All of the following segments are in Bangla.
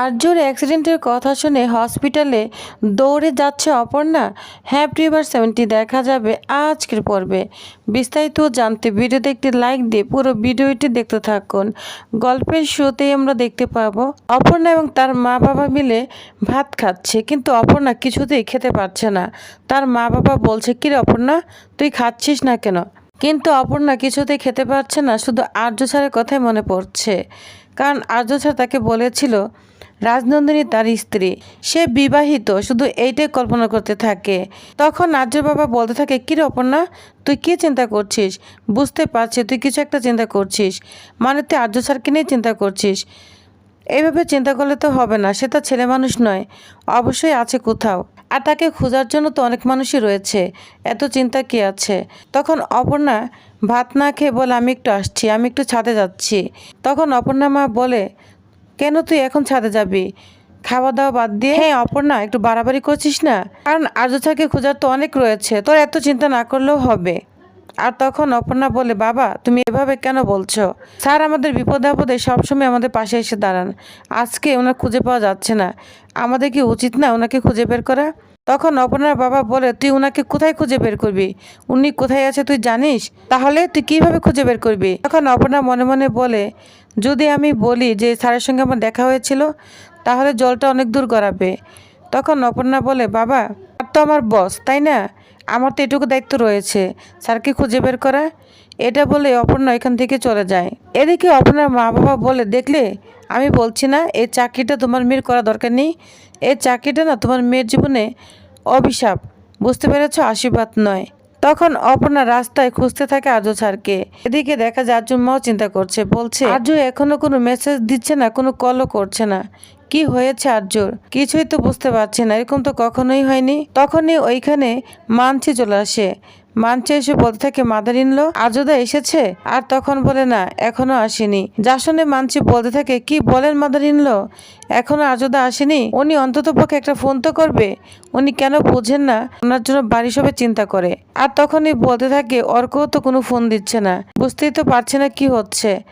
আর্যর অ্যাক্সিডেন্টের কথা শুনে হসপিটালে দৌড়ে যাচ্ছে অপর্ণা। হ্যাঁ প্রিভার সেভেন্টি দেখা যাবে আজকের পর্বে। বিস্তারিত জানতে ভিডিওতে একটি লাইক দিয়ে পুরো ভিডিওটি দেখতে থাকুন। গল্পের শুরুতেই আমরা দেখতে পাবো, অপর্ণা এবং তার মা বাবা মিলে ভাত খাচ্ছে, কিন্তু অপর্ণা কিছুতেই খেতে পারছে না। তার মা বাবা বলছে কিরে অপর্ণা, তুই খাচ্ছিস না কেন? কিন্তু অপর্ণা কিছুতেই খেতে পারছে না, শুধু আর্য স্যারের কথাই মনে পড়ছে। কারণ আর্য স্যার তাকে বলেছিল রাজনন্দিনী তার স্ত্রী, সে বিবাহিত, শুধু এইটাই কল্পনা করতে থাকে। তখন আর্য বাবা বলতে থাকে কিরে অপর্ণা, তুই কী চিন্তা করছিস? বুঝতে পারছি, তুই কিছু একটা চিন্তা করছিস। মানে তুই আর্য স্যারকে নিয়ে চিন্তা করছিস। এইভাবে চিন্তা করলে তো হবে না, সে তো ছেলে মানুষ নয়। অবশ্যই আছে কোথাও। আর তাকে খোঁজার জন্য তো অনেক মানুষই রয়েছে। এত চিন্তা কি আছে? তখন অপর্ণা, ভাত না খেয়ে বলে, আমি একটু আসছি, আমি একটু ছাদে যাচ্ছি। তখন অপর্ণা মা বলে কেন তুই এখন ছাদে যাবি? খাওয়া দাওয়া বাদ দিয়ে? হ্যাঁ অপর্ণা একটু বাড়াবাড়ি করছিস না? কারণ আর্য ছাকে খোঁজার তো অনেক রয়েছে। তোর এত চিন্তা না করলেও হবে। আর তখন অপর্ণা বলে বাবা তুমি এভাবে কেন বলছো? স্যার আমাদের বিপদে আপদে সবসময় আমাদের পাশে এসে দাঁড়ান। আজকে ওনার খুঁজে পাওয়া যাচ্ছে না। আমাদের কি উচিত না ওনাকে খুঁজে বের করা? তখন অপর্ণার বাবা বলে, তুই ওনাকে কোথায় খুঁজে বের করবি? উনি কোথায় আছে তুই জানিস? তাহলে তুই কীভাবে খুঁজে বের করবি? তখন অপর্ণা মনে মনে বলে, যদি আমি বলি যে স্যারের সঙ্গে আমার দেখা হয়েছিল, তাহলে জলটা অনেক দূর গড়াবে। তখন অপর্ণা বলে, বাবা, আর তো আমার বস তাই না? আমার তো এটুকু দায়িত্ব রয়েছে। স্যারকে খুঁজে বের করা। এটা বলে অপর্ণা এখান থেকে চলে যায়। এদিকে অপর্ণার মা বাবা বলে, দেখলে, আমি বলছি না এই চাকরিটা তোমার মেয়ের করা দরকার নেই। এই চাকরিটা না তোমার মেয়ের জীবনে অভিশাপ। বুঝতে পেরেছ? আশীর্বাদ নয়। তখন অপর্ণা রাস্তায় খুঁজতে থাকে আর্য স্যারকে। এদিকে দেখা যায় আর্জুন মাও চিন্তা করছে, বলছে আর্য এখনও কোনো মেসেজ দিচ্ছে না, কোনো কলও করছে না। কি হয়েছে আর্যর কিছুই তো বুঝতে পারছি না, এরকম তো কখনোই হয়নি। তখনই ওইখানে মানছি চলে আসে। মানছে এসে বলতে থাকে মাদার ইনল আজোদা এসেছে? আর তখন বলে, না, এখনও আসেনি। যা শুনে মানছি বলতে থাকে, কি বলেন মাদার ইনলো? এখনও আজোদা আসেনি? উনি অন্তত পক্ষে একটা ফোন তো করবে। উনি কেন বোঝেন না? ওনার জন্য বাড়ি সবে চিন্তা করে। আর তখনই বলতে থাকে, অর্কও তো কোনো ফোন দিচ্ছে না। বুঝতেই তো পারছে না কি হচ্ছে।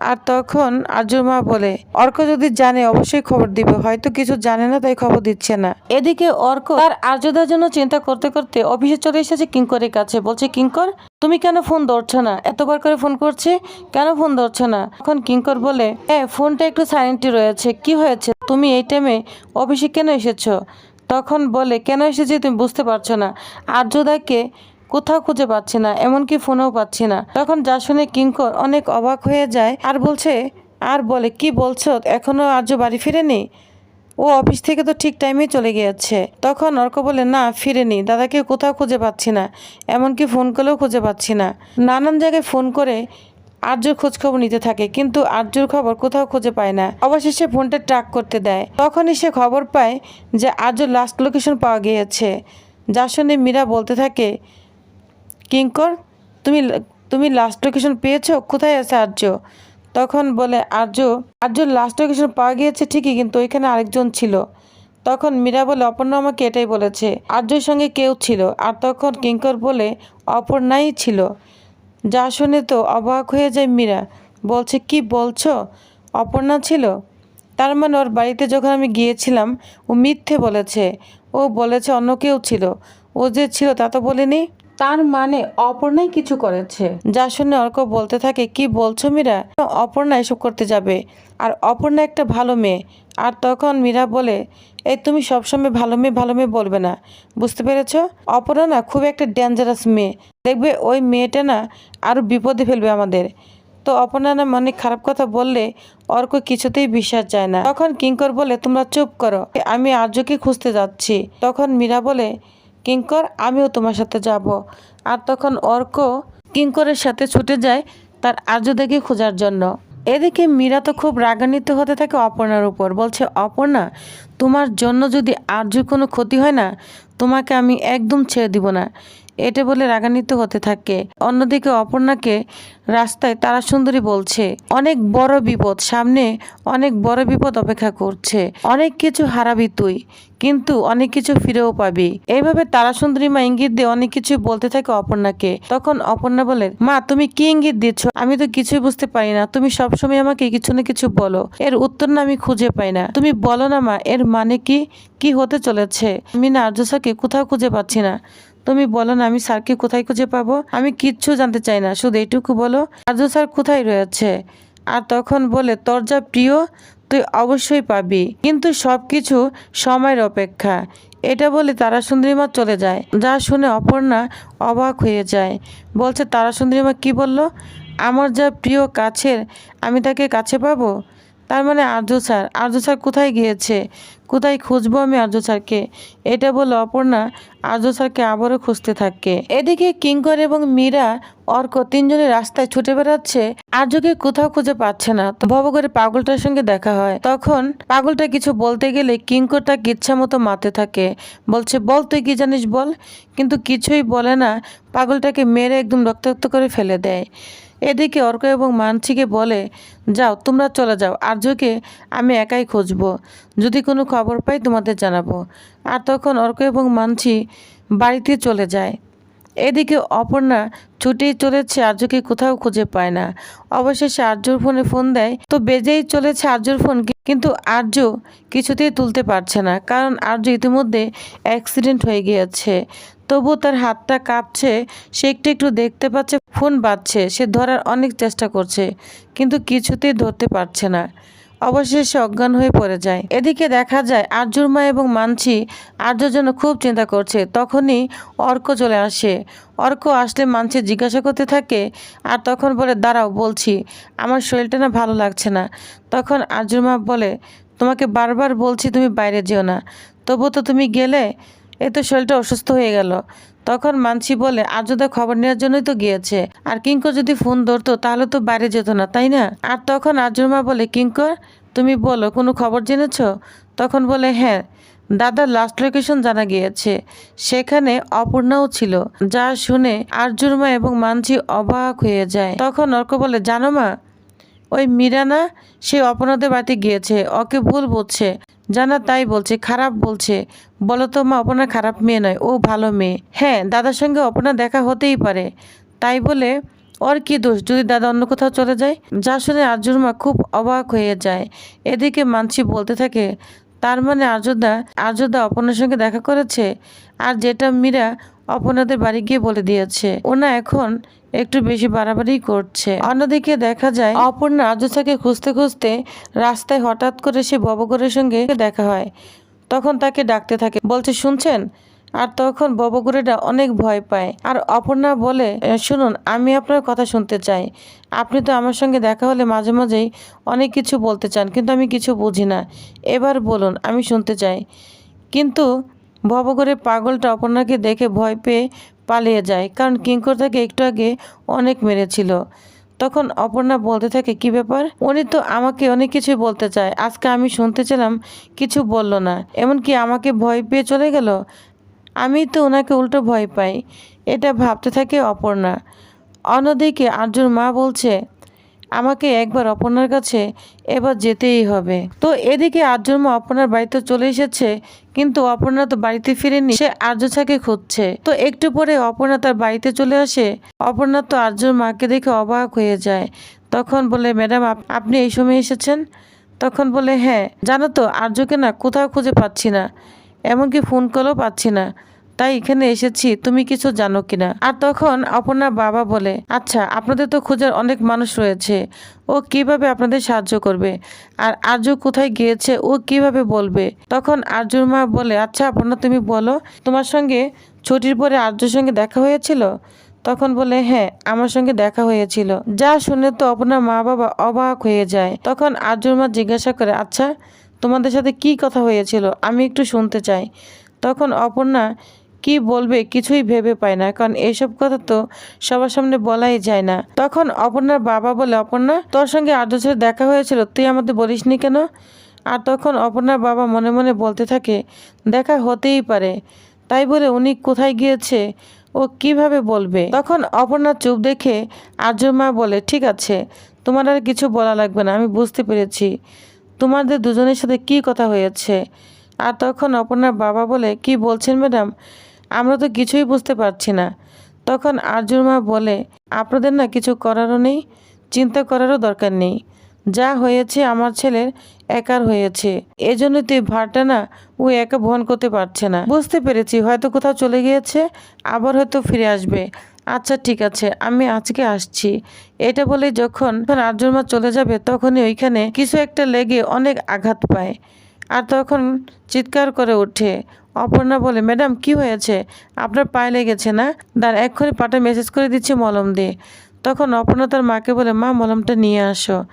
আর তখন আর্যর মা বলে, অর্ক যদি জানে, অবশ্যই খবর দিবে। হয়তো কিছু জানে না, তাই খবর দিচ্ছে না। এদিকে অর্ক তার আর্যদার জন্য চিন্তা করতে করতে অফিসে চলে এসেছে কিঙ্করের কাছে। বলছে, কিঙ্কর, তুমি কেন ফোন ধরছো না? এতবার করে ফোন করছে, কেন ফোন ধরছো না? এখন কিঙ্কর বলে হ্যাঁ ফোনটা একটু সাইলেন্টই রয়েছে। কি হয়েছে? তুমি এই টাইমে অফিসে কেন এসেছ? তখন বলে, কেন এসেছি তুমি বুঝতে পারছ না? আর্যদাকে কোথাও খুঁজে পাচ্ছি না, এমনকি ফোনেও পাচ্ছি না। তখন যা শুনে কিঙ্কর অনেক অবাক হয়ে যায়, আর বলছে, আর বলে, কি বলছো? এখনও আর্য বাড়ি ফিরেনি? ও অফিস থেকে তো ঠিক টাইমে চলে গিয়েছে। তখন অর্ক বলে, না, ফিরেনি। দাদাকে কোথাও খুঁজে পাচ্ছি না, এমনকি ফোন করলেও খুঁজে পাচ্ছি না। নানান জায়গায় ফোন করে আর্যর খোঁজখবর নিতে থাকে, কিন্তু আর্যর খবর কোথাও খুঁজে পায় না। অবশেষে ফোনটা ট্র্যাক করতে দেয়। তখনই সে খবর পায় যে আর্যর লাস্ট লোকেশন পাওয়া গিয়েছে। যা শুনে মীরা বলতে থাকে কিঙ্কর তুমি তুমি লাস্ট লোকেশন পেয়েছ, কোথায় আছে আর্য? তখন বলে, আর্য আর্যর লাস্ট লোকেশন পাওয়া গিয়েছে ঠিকই, কিন্তু ওইখানে আরেকজন ছিল। তখন মীরা বলে, অপর্ণা আমাকে এটাই বলেছে, আর্যর সঙ্গে কেউ ছিল। আর তখন কিঙ্কর বলে, অপর্ণাই ছিল। যা শুনে তো অবাক হয়ে যায় মীরা। বলছে, কি বলছো? অপর্ণা ছিল? তার মানে ওর বাড়িতে যখন আমি গিয়েছিলাম, ও মিথ্যে বলেছে। ও বলেছে, অন্য কেউ ছিল। ও যে ছিল তা তো বলেনি? তার মানে অপর্ণাই কিছু করেছে। যা শুনে অর্ক বলতে থাকে, কি বলছো মীরা? অপর্ণা এসব করতে যাবে। আর অপর্ণা একটা ভালো মেয়ে। আর তখন মীরা বলে, এই তুমি সবসময় ভালো মেয়ে ভালো মেয়ে বলবে না। বুঝতে পেরেছ? অপর্ণা খুব একটা ডেঞ্জারাস মেয়ে। দেখবে ওই মেয়েটা না আরও বিপদে ফেলবে আমাদের। তো অপর্ণা না অনেক খারাপ কথা বললে অর্ক কিছুতেই বিশ্বাস যায় না। তখন কিঙ্কর বলে, তোমরা চুপ করো। আমি আর্যকে খুঁজতে যাচ্ছি। তখন মীরা বলে কিঙ্কর, আমিও তোমার সাথে যাব। আর তখন অর্ক কিঙ্করের সাথে ছুটে যায় তার আর্যদাকে খোঁজার জন্য। এদিকে মীরা তো খুব রাগান্বিত হতে থাকে অপর্ণার উপর। বলছে, অপর্ণা, তোমার জন্য যদি আর্য কোনো ক্ষতি হয় না, তোমাকে আমি একদম ছেড়ে দিব না। এটা বলে রাগান্বিত হতে থাকে। অন্যদিকে অপর্ণাকে রাস্তায় তারা সুন্দরী বলছে, অনেক বড় বিপদ, সামনে অনেক বড় বিপদ অপেক্ষা করছে। অনেক কিছু হারাবি তুই, কিন্তু অনেক কিছু ফিরেও পাবি। এইভাবে তারা সুন্দরী মা ইঙ্গিত দিয়ে অনেক কিছু বলতে থাকে অপর্ণাকে। তখন অপর্ণা বলে, মা, তুমি কি ইঙ্গিত দিচ্ছ? আমি তো কিছুই বুঝতে পারি না। তুমি সবসময় আমাকে কিছু না কিছু বলো। এর উত্তর না আমি খুঁজে পাই না। তুমি বলো না মা, এর মানে কি? কি হতে চলেছে? আমি না আর্য স্যারকে কোথাও খুঁজে পাচ্ছি না। তুমি বলো না, আমি স্যারকে কোথায় খুঁজে পাবো? আমি কিচ্ছু জানতে চাই না, শুধু এইটুকু বলো আর্য স্যার কোথায় রয়েছে? আর তখন বলে, তোর যা প্রিয়, তুই অবশ্যই পাবি। কিন্তু সব কিছু সময়ের অপেক্ষা। এটা বলে তারা সুন্দরীমা চলে যায়। যা শুনে অপর্ণা অবাক হয়ে যায়। বলছে তারা সুন্দরীমা কি বলল? আমার যা প্রিয় কাছের, আমি তাকে কাছে পাবো? তার মানে আর্য স্যার আর্য স্যার কোথায় গিয়েছে? কোথায় খুঁজবো আমি আর্য স্যারকে? এটা বলে অপর্ণা আর্য স্যারকে আবারও খুঁজতে থাকে। এদিকে কিঙ্কর এবং মীরা, অর্ক তিনজনে রাস্তায় ছুটে বেড়াচ্ছে। আর্যকে কোথাও খুঁজে পাচ্ছে না। ভব করে পাগলটার সঙ্গে দেখা হয়। তখন পাগলটা কিছু বলতে গেলে কিঙ্কর তাকে ইচ্ছা মতো মাতে থাকে। বলছে, বল তুই কি জানিস বল? কিন্তু কিছুই বলে না। পাগলটাকে মেরে একদম রক্তাক্ত করে ফেলে দেয়। এদিকে অর্ক এবং মানসিকে বলে, যাও, তোমরা চলে যাও। আর্যকে আমি একাই খুঁজবো। যদি কোনো খবর পাই তোমাদের জানাব। আর তখন অর্ক এবং মানসি বাড়িতে চলে যায়। এদিকে অপর্ণা ছুটেই চলেছে, আর্যকে কোথাও খুঁজে পায় না। অবশেষে আর্যর ফোনে ফোন দেয়। তো বেজেই চলেছে আর্যর ফোন, কিন্তু আর্য কিছুতেই তুলতে পারছে না, কারণ আর্য ইতিমধ্যে অ্যাক্সিডেন্ট হয়ে গিয়েছে। তবু তার হাতটা কাঁপছে, সে একটু একটু দেখতে পাচ্ছে, ফোন বাজছে, সে ধরার অনেক চেষ্টা করছে, কিন্তু কিছুতেই ধরতে পারছে না। অবশেষে অজ্ঞান হয়ে পড়ে যায়। এদিকে দেখা যায়, আর্যুর মা এবং মানছি আর্যর জন্য খুব চিন্তা করছে। তখনই অর্ক চলে আসে। অর্ক আসলে মানছি জিজ্ঞাসা করতে থাকে আর তখন বলে, দাঁড়াও, বলছি, আমার শরীরটা না ভালো লাগছে না। তখন আর্যুর মা বলে, তোমাকে বারবার বলছি তুমি বাইরে যেও না। তবু তো তুমি গেলে এ তো শরীরটা অসুস্থ হয়ে গেল। তখন মানসি বলে, আর্যদা খবর নেওয়ার জন্যই তো গিয়েছে। আর কিঙ্কর যদি ফোন ধরতো, তাহলে তো বাইরে যেত না, তাই না? আর তখন আর্যর মা বলে, কিঙ্কর, তুমি বলো, কোনো খবর জেনেছো? তখন বলে হ্যাঁ দাদার লাস্ট লোকেশন জানা গিয়েছে। সেখানে অপর্ণাও ছিল, যা শুনে আর্যুর মা এবং মানসি অবাক হয়ে যায়। তখন অর্ক বলে, জানো মা ওই মীরানা, সে অপরাধের বাড়িতে গিয়েছে, ওকে ভুল বলছে। জানা তাই বলছে, খারাপ বলছে। বলো তো মা অপনা খারাপ মেয়ে নয়, ও ভালো মেয়ে। হ্যাঁ দাদার সঙ্গে অপনা দেখা হতেই পারে। তাই বলে, ওর কি দোষ, যদি দাদা অন্য কোথাও চলে যায়? যা শুনে আর্যুর মা খুব অবাক হয়ে যায়। এদিকে মানসি বলতে থাকে, তার মানে আর্যদা আর্যদা অপনার সঙ্গে দেখা করেছে? আর যেটা মীরা অপনাদের বাড়ি গিয়ে বলে দিয়েছে, ওনা এখন একটু বেশি বাড়াবাড়ি করছে। অন্যদিকে দেখা যায়, অপর্ণা আর্যসাকে খুঁজতে খুঁজতে রাস্তায় হঠাৎ করে সে ববগরের সঙ্গে দেখা হয়। তখন তাকে ডাকতে থাকে, বলছে, শুনছেন? আর তখন ববগুড়িটা অনেক ভয় পায়। আর অপর্ণা বলে শুনুন, আমি আপনার কথা শুনতে চাই। আপনি তো আমার সঙ্গে দেখা হলে মাঝে মাঝেই অনেক কিছু বলতে চান, কিন্তু আমি কিছু বুঝি না। এবার বলুন, আমি শুনতে চাই। কিন্তু ভবঘরে পাগলটা অপর্ণাকে দেখে ভয় পেয়ে পালিয়ে যায়, কারণ কিঙ্কর তাকে একটু আগে অনেক মেরেছিল। তখন অপর্ণা বলতে থাকে, কি ব্যাপার? উনি তো আমাকে অনেক কিছু বলতে চায়। আজকে আমি শুনতে ছিলাম কিছু বলল না। এমনকি আমাকে ভয় পেয়ে চলে গেল। আমি তো ওনাকে উল্টো ভয় পাই। এটা ভাবতে থাকে অপর্ণা। অন্যদিকে আর্যুর মা বলছে আমাকে একবার অপর্ণার কাছে এবার যেতেই হবে। তো এদিকে আর্যর মা অপর্ণার বাড়িতে চলে এসেছে, কিন্তু অপর্ণা তো বাড়িতে ফিরেনি, সে আর্য ছাকে খুঁজছে। তো একটু পরে অপর্ণা তার বাড়িতে চলে আসে। অপর্ণা তো আর্যর মাকে দেখে অবাক হয়ে যায়। তখন বলে, ম্যাডাম, আপ- আপনি এই সময় এসেছেন? তখন বলে হ্যাঁ জানো তো, আর্যকে না কোথাও খুঁজে পাচ্ছি না, এমনকি ফোন কলও পাচ্ছি না। তাই এখানে এসেছি, তুমি কিছু জানো কিনা? আর তখন অপর্ণার বাবা বলে আচ্ছা আপনাদের তো খোঁজার অনেক মানুষ রয়েছে। ও কীভাবে আপনাদের সাহায্য করবে? আর আর্য কোথায় গিয়েছে? ও কীভাবে বলবে? তখন আর্যর মা বলে আচ্ছা অপর্ণা, তুমি বলো, তোমার সঙ্গে ছুটির পরে আর্যর সঙ্গে দেখা হয়েছিল? তখন বলে হ্যাঁ আমার সঙ্গে দেখা হয়েছিল। যা শুনে তো আপনার মা বাবা অবাক হয়ে যায়। তখন আর্যর মা জিজ্ঞাসা করে আচ্ছা তোমাদের সাথে কি কথা হয়েছিল? আমি একটু শুনতে চাই। তখন অপর্ণা কি বলবে কিছুই ভেবে পায় না, কারণ এইসব কথা তো সবার সামনে বলাই যায় না। তখন অপর্ণার বাবা বলে, অপর্ণা, তোর সঙ্গে আর্য সাথে দেখা হয়েছিল, তুই আমাদের বলিসনি কেন? আর তখন অপর্ণার বাবা মনে মনে বলতে থাকে, দেখা হতেই পারে। তাই বলে উনি কোথায় গিয়েছে, ও কীভাবে বলবে? তখন অপর্ণা চুপ দেখে আর্যর মা বলে, ঠিক আছে, তোমার আর কিছু বলা লাগবে না, আমি বুঝতে পেরেছি। তোমাদের দুজনের সাথে কি কথা হয়েছে? আর তখন অপর্ণার বাবা বলে, কি বলছেন ম্যাডাম? আমরা তো কিছুই বুঝতে পারছি না। তখন আর্যর মা বলে, আপনাদের না কিছু করারও নেই, চিন্তা করারও দরকার নেই। যা হয়েছে আমার ছেলের একার হয়েছে। এজন্য তুই ভারটা না ও একা বহন করতে পারছে না। বুঝতে পেরেছি, হয়তো কোথাও চলে গিয়েছে, আবার হয়তো ফিরে আসবে। আচ্ছা ঠিক আছে, আমি আজকে আসছি। এটা বলে যখন আর্যর মা চলে যাবে, তখনই ওইখানে কিছু একটা লেগে অনেক আঘাত পায়। আর তখন চিৎকার করে ওঠে অপর্ণা বলে, ম্যাডাম, কি হয়েছে? আপনার পায়ে লেগেছে না? দাঁড়, এক্ষুনি পাটা মেসেজ করে দিচ্ছি মলম দিয়ে। তখন অপর্ণা তার মাকে বলে, মা, মলমটা নিয়ে আসো।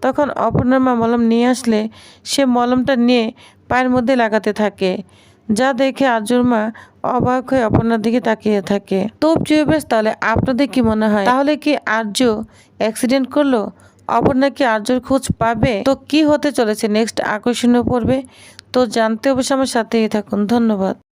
তখন অপর্ণার মা মলম নিয়ে আসলে সে মলমটা নিয়ে পায়ের মধ্যে লাগাতে থাকে। যা দেখে আর্যর মা অবাক হয়ে অপর্ণার দিকে তাকিয়ে থাকে। তোপ প্রিয় বেশ, তাহলে আপনাদের কি মনে হয়? তাহলে কি আর্য অ্যাক্সিডেন্ট করল? অপর্ণা কি আর্যর খোঁজ পাবে? তো কি হতে চলেছে? নেক্সট আকর্ষণীয় পড়বে তো জানতে অবশ্যই আমার সাথেই থাকুন ধন্যবাদ